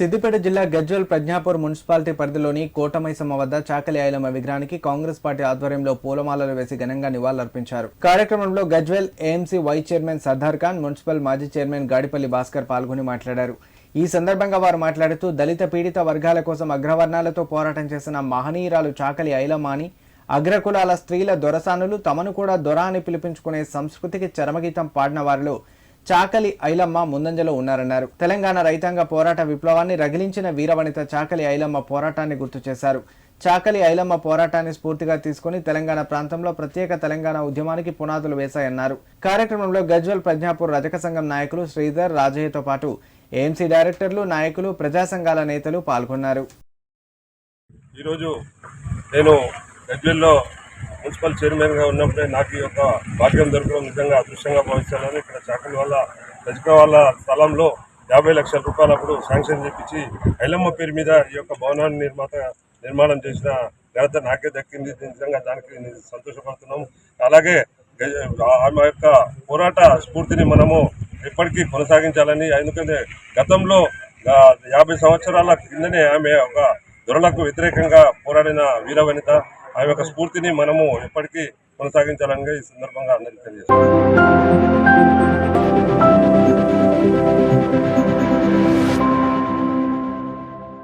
సిద్దిపేట జిల్లా గజ్వల్ ప్రజ్ఞాపూర్ మున్సిపాలిటీ పరిధిలోని కోటమైసమ్మ వద్ద చాకలి ఐలమ్మ విగ్రహానికి కాంగ్రెస్ పార్టీ ఆధ్వర్యంలో పూలమాలలు వేసి ఘనంగా నివాళులర్పించారు. కార్యక్రమంలో Gajwel AMC vice chairman Sardar Khan municipal మాజీ చైర్మన్ గాడిపల్లి భాస్కర్ పాల్గొని మాట్లాడారు. ఈ సందర్భంగా వారు మాట్లాడుతూ దళిత పీడిత వర్గాల కోసం అగ్రవర్ణాలతో పోరాటం చేసిన మహనీయురాలు చాకలి ఐలమ్మ అని అగ్రకులాల స్త్రీల దొరసానులు తమను కూడా దొర అని పిలిపించుకునే సంస్కృతికి చరమగీతం పాడిన వారిలో చాకలి ఐలమ్మ ముందంజలో ఉన్నారన్నారు. తెలంగాణ రైతాంగ పోరాట విప్లవాన్ని రగిలించిన వీరవనిత చాకలి ఐలమ్మ పోరాటాన్ని గుర్తు చేశారు. చాకలి ఐలమ్మ పోరాటాన్ని స్ఫూర్తిగా తీసుకుని తెలంగాణ ప్రాంతంలో ప్రత్యేక తెలంగాణ ఉద్యమానికి పునాదులు వేశాయన్నారు. కార్యక్రమంలో గజ్వల్ ప్రజ్ఞాపూర్ రజక సంఘం నాయకులు శ్రీధర్ రాజయ్యతో పాటు ఏఎంసీ డైరెక్టర్లు నాయకులు ప్రజా సంఘాల నేతలు పాల్గొన్నారు. ఈరోజు నేను గజ్వెల్లో మున్సిపల్ చైర్మన్గా ఉన్నప్పుడే నాకు ఈ యొక్క భాగ్యం దొరకడం నిజంగా అదృష్టంగా భావిస్తున్నాను. ఇక్కడ చాకలి వాళ్ళ రజక వాళ్ళ స్థలంలో యాభై లక్షల రూపాయలు అప్పుడు శాంక్షన్ చేపించి ఐలమ్మ పేరు మీద ఈ యొక్క భవనాన్ని నిర్మాత నిర్మాణం చేసిన ఘనత నాకే దక్కింది. నిజంగా దానికి నేను సంతోషపడుతున్నాము. అలాగే ఆమె యొక్క పోరాట స్ఫూర్తిని మనము ఎప్పటికీ కొనసాగించాలని ఎందుకంటే గతంలో యాభై సంవత్సరాల కిందనే ఆమె ఒక దొరలకు వ్యతిరేకంగా పోరాడిన వీరవనిత ఆ యొక్క స్ఫూర్తిని మనము ఎప్పటికీ కొనసాగించాలని ఈ సందర్భంగా అందరికీ తెలియజేస్తాం